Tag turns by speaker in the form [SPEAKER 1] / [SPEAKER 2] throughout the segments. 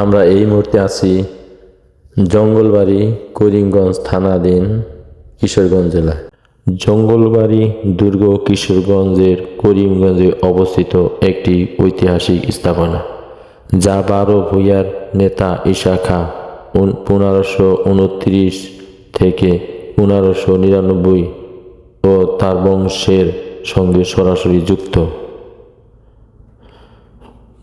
[SPEAKER 1] আমরা এই মুহূর্তে আছি জঙ্গলবাড়ি করিমগঞ্জ থানাধীন কিশোরগঞ্জ জেলায়। জঙ্গলবাড়ি দুর্গ কিশোরগঞ্জের করিমগঞ্জে অবস্থিত একটি ঐতিহাসিক স্থাপনা, যা বারো ভূঁইয়ার নেতা ঈশা খাঁ পনেরোশো উনত্রিশ থেকে পনেরোশো নিরানব্বই ও তার বংশের সঙ্গে সরাসরি যুক্ত।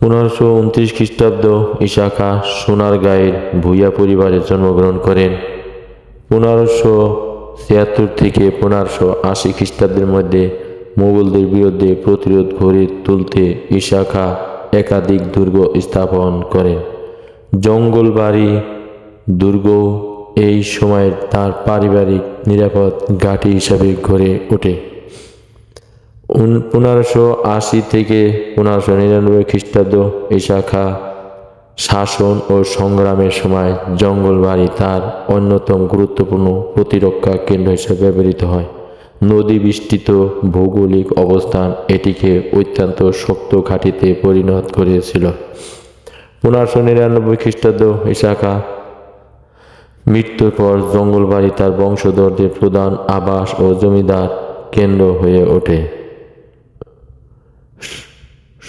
[SPEAKER 1] পনেরোশো উনত্রিশ খ্রিস্টাব্দ ইশাখা সোনারগাঁয়ের ভূঁইয়া পরিবারে জন্মগ্রহণ করেন। পনেরোশো ছিয়াত্তর থেকে পনেরোশো আশি খ্রিস্টাব্দের মধ্যে মোগলদের বিরুদ্ধে প্রতিরোধ গড়ে তুলতে ইশাখা একাধিক দুর্গ স্থাপন করেন। জঙ্গলবাড়ি দুর্গ এই সময় তার পারিবারিক নিরাপদ ঘাঁটি হিসাবে গড়ে ওঠে। পনেরোশো আশি থেকে পনেরোশো নিরানব্বই খ্রিস্টাব্দ এই শাখা শাসন ও সংগ্রামের সময় জঙ্গলবাড়ি তার অন্যতম গুরুত্বপূর্ণ প্রতিরক্ষা কেন্দ্র হিসেবে ব্যবহৃত হয়। নদী বিস্তৃত ভৌগোলিক অবস্থান এটিকে অত্যন্ত শক্ত ঘাঁটিতে পরিণত করেছিল। পনেরোশো নিরানব্বই খ্রিস্টাব্দ এই শাখা মৃত্যুর পর জঙ্গলবাড়ি তার বংশধরদের প্রধান আবাস ও জমিদার কেন্দ্র হয়ে ওঠে।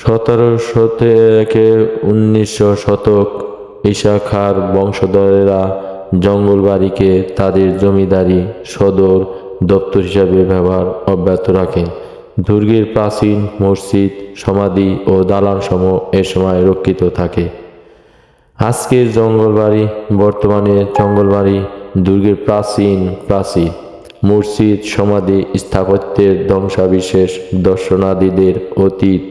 [SPEAKER 1] সতেরোশো থেকে উনিশশো শতক ঈশা খাঁর বংশধরেরা জঙ্গলবাড়িকে তাদের জমিদারি সদর দপ্তর হিসাবে ব্যবহার অব্যাহত রাখেন। দুর্গের প্রাচীন মসজিদ, সমাধি ও দালানসমূহ এ সময় রক্ষিত থাকে। আজকের জঙ্গলবাড়ি বর্তমানে জঙ্গলবাড়ি দুর্গের প্রাচীন প্রাচীর। মসজিদ, সমাধি, স্থাপত্যের ধ্বংসাবিশেষ দর্শনাদীদের অতীত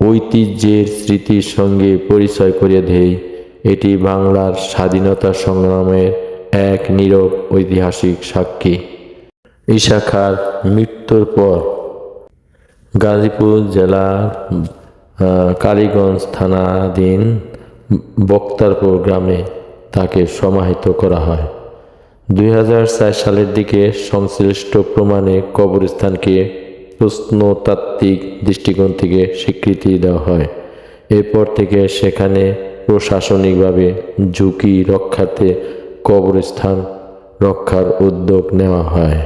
[SPEAKER 1] ঐতিহ্যের স্মৃতির সঙ্গে পরিচয় করিয়ে দেয় এটি বাংলার স্বাধীনতা সংগ্রামের এক নীরব ঐতিহাসিক সাক্ষী। ঈশাখার মৃত্যুর পর গাজীপুর জেলার কালীগঞ্জ থানাধীন বক্তারপুর গ্রামে তাকে সমাহিত করা হয়। দুই হাজার চার সালের দিকে সংশ্লিষ্ট প্রমাণে কবরস্থানকে প্রশ্নতাত্ত্বিক দৃষ্টিকোণ থেকে স্বীকৃতি দেওয়া হয়। এরপর থেকে সেখানে প্রশাসনিকভাবে ঝুঁকি রক্ষাতে কবরস্থান রক্ষার উদ্যোগ নেওয়া হয়।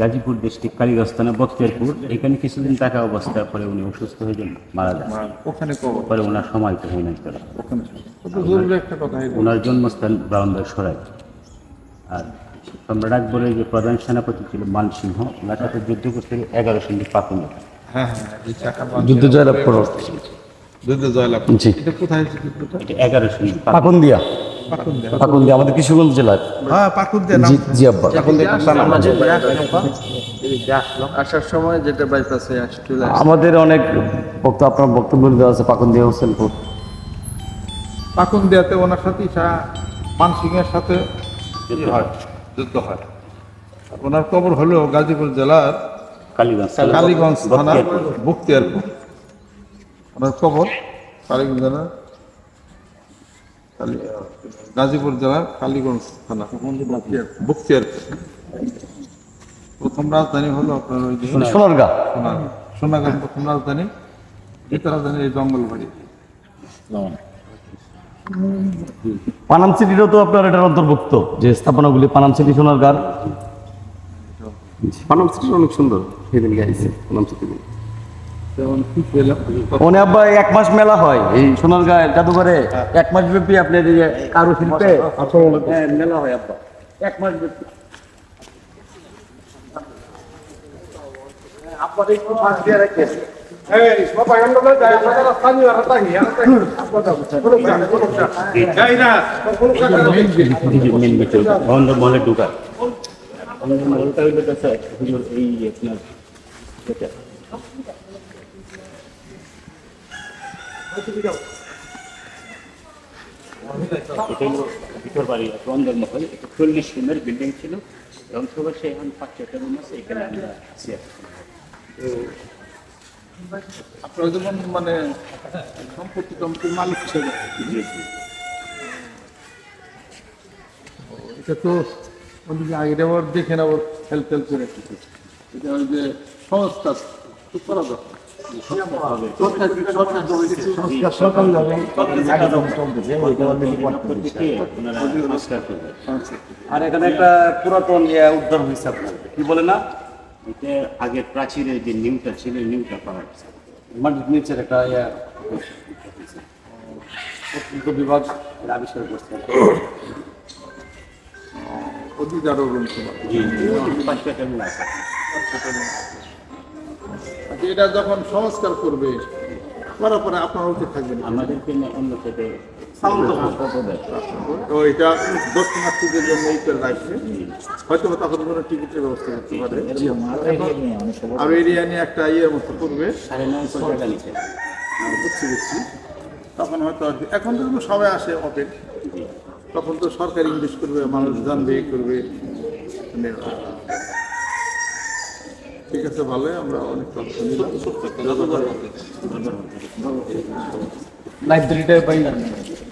[SPEAKER 2] গাজীপুর ডিস্ট্রিক্ট কালীগঞ্জ থানা বক্তিয়ারপুর। এখানে কিছুদিন থাকা অবস্থায় পরে উনি অসুস্থ হয়ে যান মারা যান।
[SPEAKER 3] ওখানে
[SPEAKER 2] পরে ওনার সময় তো হয় নাই ওনার জন্মস্থান ব্রাউন্ডার সরাই। আর সম্রাট আকবরের যে প্রধান সেনাপতি ছিল মানসিংহ ওনার সাথে যুদ্ধ করতে এগারো সঙ্গে পাকুন
[SPEAKER 3] হ্যাঁ হ্যাঁ
[SPEAKER 4] যুদ্ধ জয়লাভ করো।
[SPEAKER 3] যুদ্ধ জয়লাভ
[SPEAKER 4] জি।
[SPEAKER 3] এটা কোথায়
[SPEAKER 2] এটা এগারো সঙ্গে
[SPEAKER 4] পাকুন্দিয়া।
[SPEAKER 3] পাকুন দেয়া
[SPEAKER 4] পাকুন্দিয়া আমাদের কিশোরগঞ্জ জেলার।
[SPEAKER 3] হ্যাঁ পাকুন দেয়া নাম
[SPEAKER 4] জি আব্বা।
[SPEAKER 5] আসার সময় যেটা বাইপাসে
[SPEAKER 4] আমাদের অনেক বক্ত আপনার বক্তব্য দেওয়া আছে পাকুন্দিয়া হোসেনপুর।
[SPEAKER 3] পাকুন দেয়াতে ওনার সাথে মানসিংহের সাথে ই হয়। যুদ্ধ হয়। ওনার কবর হলো গাজীপুর জেলার
[SPEAKER 2] কালীগঞ্জ।
[SPEAKER 3] কালীগঞ্জ থানা। বক্তিয়ারপুর। ওনার কবর কালীগঞ্জ জেলার গাজীপুর জেলার কালীগঞ্জ থানা বক্তিয়ারপুর। প্রথম রাজধানী হলো আপনার ওই যে
[SPEAKER 4] সোনারগা।
[SPEAKER 3] সোনার সোনাগাঁ প্রথম রাজধানী দ্বিতীয় রাজধানী এই জঙ্গলবাড়ি।
[SPEAKER 4] পানাম সিটিরও তো আপনার এটার অন্তর্ভুক্ত যে স্থাপনাগুলি পানাম সিটি সোনারগার পানাম সিটি অনেক সুন্দর সেদিন গাইছে পানাম সিটি ওনে আব্বা এক মাস মেলা হয় এই জাদুঘরে। এক মাস ব্যাপী আপনার কারু শিল্পে হ্যাঁ, মেলা হয় আব্বা। এক মাস ব্যাপী। একটু পাশ দিয়ে রাখেন।
[SPEAKER 2] মহলে ঢুকার অন্ধ হইল হুজুর এই আপনার এটা। ভিতর বাড়ি আছে, অন্ধের মহল এটা চল্লিশ রুমের বিল্ডিং ছিল। ধ্বংসবর্ষে এখন পাঁচ ছটা রুম আছে এখানে আমরা আছি। কি।
[SPEAKER 3] আপনারা মানে সম্পত্তি টম্পত্তির মালিক ছিল
[SPEAKER 2] জি, জি।
[SPEAKER 3] এটা তো আগের আবার দেখেন আবার হেল্প হেল্প করে এটা ওই যে সহজ কাজ
[SPEAKER 2] প্রত্যেকে ওনারা
[SPEAKER 4] আর এখানে একটা পুরাতন ইয়ে উদ্যান হয়েছে আপনার কি বলে না?
[SPEAKER 2] এটা আগের প্রাচীরের যে নিউটা ছিল নিউটা পাওয়া গেছে।
[SPEAKER 4] মাটির নিচের একটা ইয়ে। বিভাগ আবিষ্কার করছে।
[SPEAKER 3] অতীত আচ্ছা, এটা যখন সংস্কার করবে করার পরে আপনার উচিত থাকবেন।
[SPEAKER 2] আমাদেরকে অন্য সাথে
[SPEAKER 3] তো এটা দর্শনার্থীদের জন্য এই করে রাখবে হয়তো বা তখন কোনো টিকিটের ব্যবস্থা করতে পারে। আর এরিয়া নিয়ে একটা ইয়ের মতো করবে। তখন হয়তো এখন তো সবাই আসে ওপেন তখন তো সরকার ইংলিশ করবে মানুষ জানবে করবে। মানে, ঠিক আছে ভালো আমরা অনেক তথ্য নিলাম।
[SPEAKER 4] লাইব্রেরিটা পাইলাম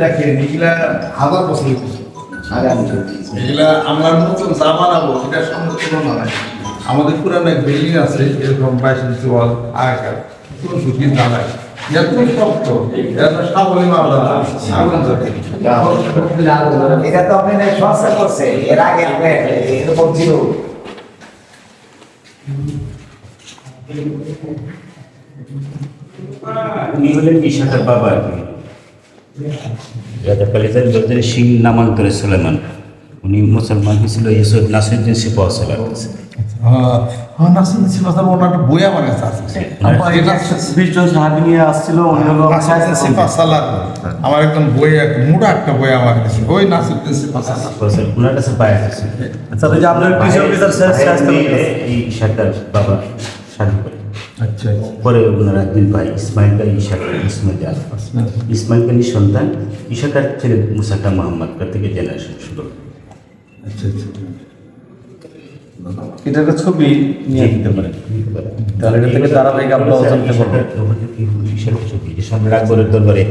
[SPEAKER 6] দেখেন এগুলা হাজার বছর এগুলা আমরা নতুন যা বানাবো এটার সঙ্গে তুলনা নাই আমাদের পুরানো এক বিল্ডিং আছে এরকম বাইশ ইঞ্চি ওয়াল আগেকার। কোনো সুখী দাঁড়ায় এত শক্ত। এত সাবলী মামলা। আগুন ধরে।
[SPEAKER 7] এটা তো আপনি সংস্কার করছে। এর আগে এরকম ছিল।
[SPEAKER 2] উনি হলেন ইশাকের বাবা আর কি। রাজা কালিদাস বলতেন সিং নামান্তরে সুলেমান উনি মুসলমান হয়েছিল ইউসুফ নাসিরুদ্দিন সিপাহ সালার কাছে
[SPEAKER 6] হ্যাঁ। আমার একদম বই মোটা একটা
[SPEAKER 4] আচ্ছা, আপনার
[SPEAKER 2] বাবা
[SPEAKER 6] আচ্ছা
[SPEAKER 2] পরে ওনার একদিন ভাই ইসমাইল ভাই ইশাকার ইসমাইল আল ইসমাইল। খানের সন্তান ইশাকার ছেলে মুসাকা মোহাম্মদ থেকে জেনারেশন শুরু
[SPEAKER 6] আচ্ছা আচ্ছা।
[SPEAKER 4] এটা একটা ছবি নিয়ে দিতে পারেন তাহলে এটা থেকে ধারাবাহিক আমরা জানতে পারব
[SPEAKER 2] সম্রাট আকবরের দরবারে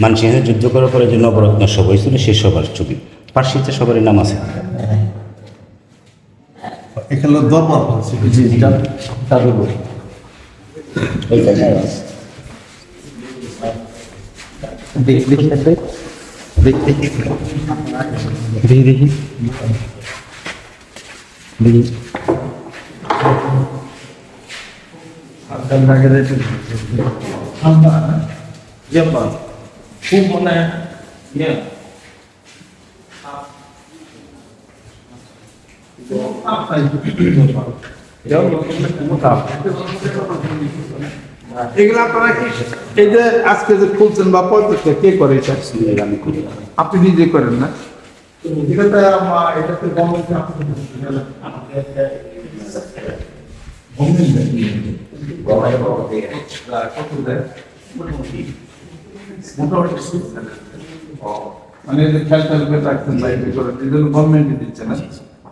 [SPEAKER 2] মানসিংহের যুদ্ধ করার পরে যে নবরত্ন সভা হয়েছিল সে সবার ছবি। পার্সিতে সবারই নাম আছে।
[SPEAKER 6] এখানে দরবার
[SPEAKER 4] জি জি। দাদুর ये बात खूब
[SPEAKER 5] होना है ये आप
[SPEAKER 3] এগুলো আপনারা কি এই যে আজকে যে খুলছেন বা পঁয়ত্রিশটা কে করে আপনি নিজে করেন না? এটাতে এটাতে মানে খেয়াল খেয়াল করে রাখছেন লাইব্রেরি করে এই জন্য গভর্নমেন্টই দিচ্ছে না?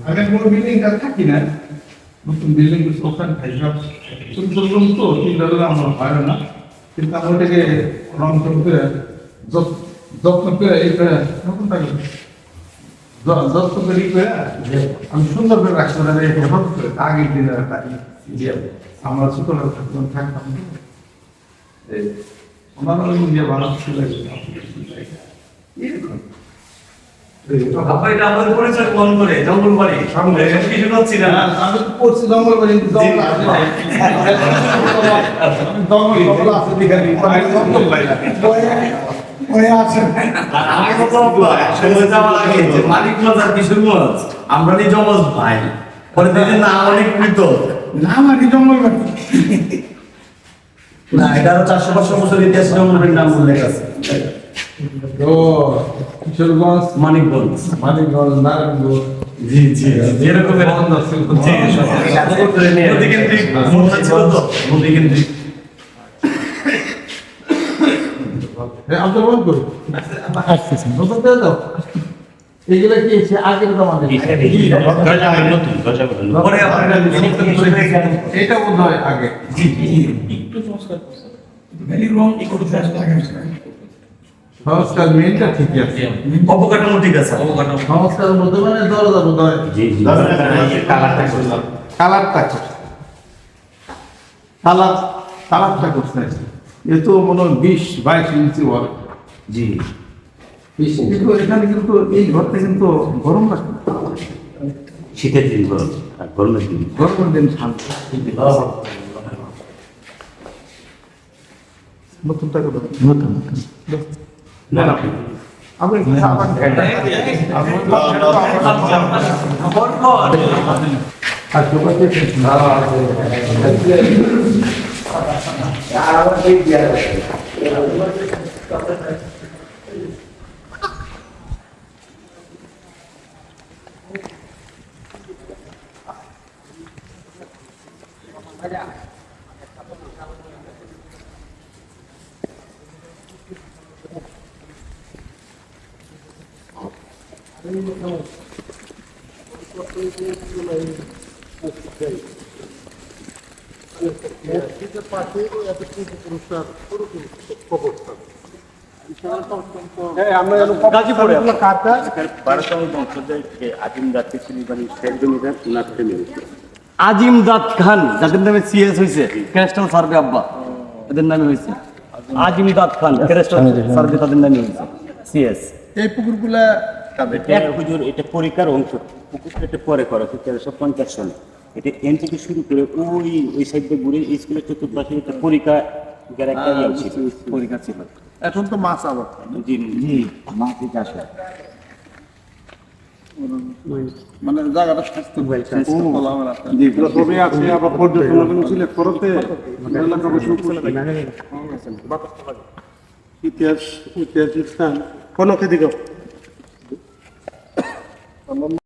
[SPEAKER 3] কিছু হয় না। আগে কোনো বিল্ডিং কাজ থাকি না নতুন বিল্ডিং ওখানে খাই সব ছোট ছোট রুম তো রুম আমার হয় না কিন্তু আমি ওটাকে রং টং করে যত- যত্ন করে এই করে নতুন থাকে যত্ন করে করে আমি সুন্দর করে রাখতে পারি হেফাজত করে আগের দিনের একটা ইয়ে। আমরা ছোটবেলা থাকতাম থাকতাম তো। এই ওনারা ওই ইয়ে বানাচ্ছিল এরকম
[SPEAKER 4] এটা আমাদের পরিচয় বহন করে জঙ্গল বাড়ি সামনে কিছু করছি না।
[SPEAKER 3] হ্যাঁ, আমি জঙ্গল বাড়ি জঙ্গল জঙ্গল আছে জঙ্গল বাড়ি
[SPEAKER 4] আমরা নি জমজ ভাই। পরে দিদি না অনেক কৃত
[SPEAKER 8] না জঙ্গল বাড়ি
[SPEAKER 4] না এটা আরও চারশো পাঁচশো বছর ইতিহাস জঙ্গল নাম উল্লেখ আছে।
[SPEAKER 3] তো কিশোরগঞ্জ
[SPEAKER 4] মানিকগঞ্জ।
[SPEAKER 3] মানিকগঞ্জ নারায়ণগঞ্জ।
[SPEAKER 4] জি জি
[SPEAKER 3] ছিল
[SPEAKER 4] জি ছিল। তো?
[SPEAKER 3] এগুলো কি আগের জমানে এটা বোধ হয় আগে।
[SPEAKER 8] ভেরি রং
[SPEAKER 3] সংস্কার মেনটা ঠিকই আছে।
[SPEAKER 4] অবকাঠামো ঠিক আছে। অবকাঠামো।
[SPEAKER 3] সংস্কার মধ্যে মানে দরজা বোধ হয়
[SPEAKER 2] জি। কালারটা
[SPEAKER 3] কালারটা কালার কালারটা করছে। এ তো মনে হয় বিশ বাইশ ইঞ্চি ওয়াল
[SPEAKER 2] জি।
[SPEAKER 3] কিন্তু এখানে কিন্তু এই ঘরটা কিন্তু গরম লাগবে
[SPEAKER 2] শীতের দিন গরম আর গরমের দিন।
[SPEAKER 3] গরমের দিন ঠান্ডা। নতুনটা করে। নতুন।
[SPEAKER 2] না না
[SPEAKER 3] আমি
[SPEAKER 7] আর আমার সেই দেয়া আছে
[SPEAKER 2] বারোতম বংশধর যে
[SPEAKER 4] আজিম দাদ খান যাদের নামে সিএস হয়েছে ক্যারেস্টাল সার্ভে আব্বা এদের নামে হয়েছে। আজিম দাদ খান ক্যারেস্টাল সার্ভে তাদের নামে হয়েছে সিএস
[SPEAKER 3] এই পুকুরগুলা
[SPEAKER 2] এটা হুজুর এটা পরীক্ষার অংশ। পুকুরটা এটা পরে করা হচ্ছে তেরোশো পঞ্চাশ সনে এটা এন থেকে শুরু করে ওই ওই সাইড ঘুরে স্কুলের চতুর্পাশে এটা পরীক্ষা যারা একটা ইয়ে ছিল।
[SPEAKER 4] পরীক্ষা ছিল।
[SPEAKER 3] এখন তো মাছ আবার।
[SPEAKER 2] জি
[SPEAKER 7] জি মাটি চাষ হয়
[SPEAKER 3] মানে জায়গাটা স্বাস্থ্য হয়ে
[SPEAKER 8] সবই আছে আবার পর্যটন সিলেক্ট করতে ইতিহাস ইতিহাস স্থান কোনো খেদিক Vamos